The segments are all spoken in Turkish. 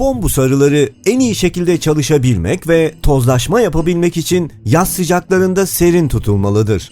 Bombus arıları en iyi şekilde çalışabilmek ve tozlaşma yapabilmek için yaz sıcaklarında serin tutulmalıdır.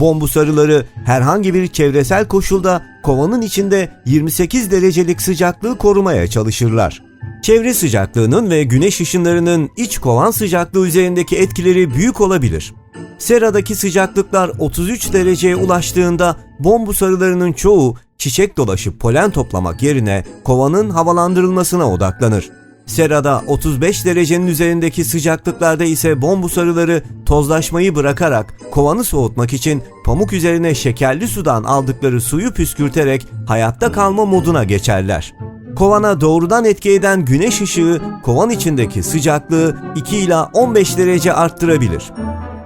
Bombus arıları herhangi bir çevresel koşulda kovanın içinde 28 derecelik sıcaklığı korumaya çalışırlar. Çevre sıcaklığının ve güneş ışınlarının iç kovan sıcaklığı üzerindeki etkileri büyük olabilir. Sera'daki sıcaklıklar 33 dereceye ulaştığında bombus arılarının çoğu çiçek dolaşıp polen toplamak yerine kovanın havalandırılmasına odaklanır. Serada 35 derecenin üzerindeki sıcaklıklarda ise bombus arıları tozlaşmayı bırakarak kovanı soğutmak için pamuk üzerine şekerli sudan aldıkları suyu püskürterek hayatta kalma moduna geçerler. Kovana doğrudan etki eden güneş ışığı kovan içindeki sıcaklığı 2 ila 15 derece arttırabilir.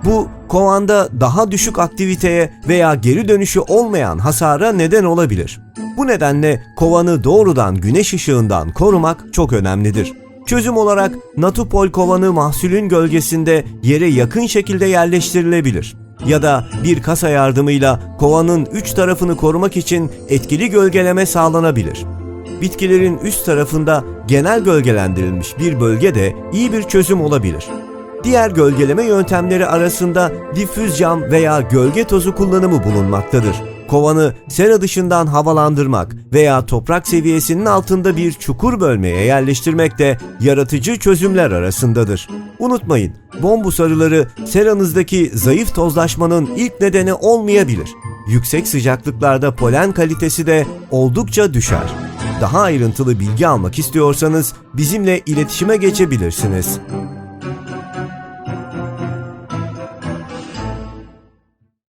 Bu kovanda daha düşük aktiviteye veya geri dönüşü olmayan hasara neden olabilir. Bu nedenle kovanı doğrudan güneş ışığından korumak çok önemlidir. Çözüm olarak Natupol kovanı mahsulün gölgesinde yere yakın şekilde yerleştirilebilir. Ya da bir kasa yardımıyla kovanın üç tarafını korumak için etkili gölgeleme sağlanabilir. Bitkilerin üst tarafında genel gölgelendirilmiş bir bölge de iyi bir çözüm olabilir. Diğer gölgeleme yöntemleri arasında difüz cam veya gölge tozu kullanımı bulunmaktadır. Kovanı sera dışından havalandırmak veya toprak seviyesinin altında bir çukur bölmeye yerleştirmek de yaratıcı çözümler arasındadır. Unutmayın, bombus arıları seranızdaki zayıf tozlaşmanın ilk nedeni olmayabilir. Yüksek sıcaklıklarda polen kalitesi de oldukça düşer. Daha ayrıntılı bilgi almak istiyorsanız bizimle iletişime geçebilirsiniz.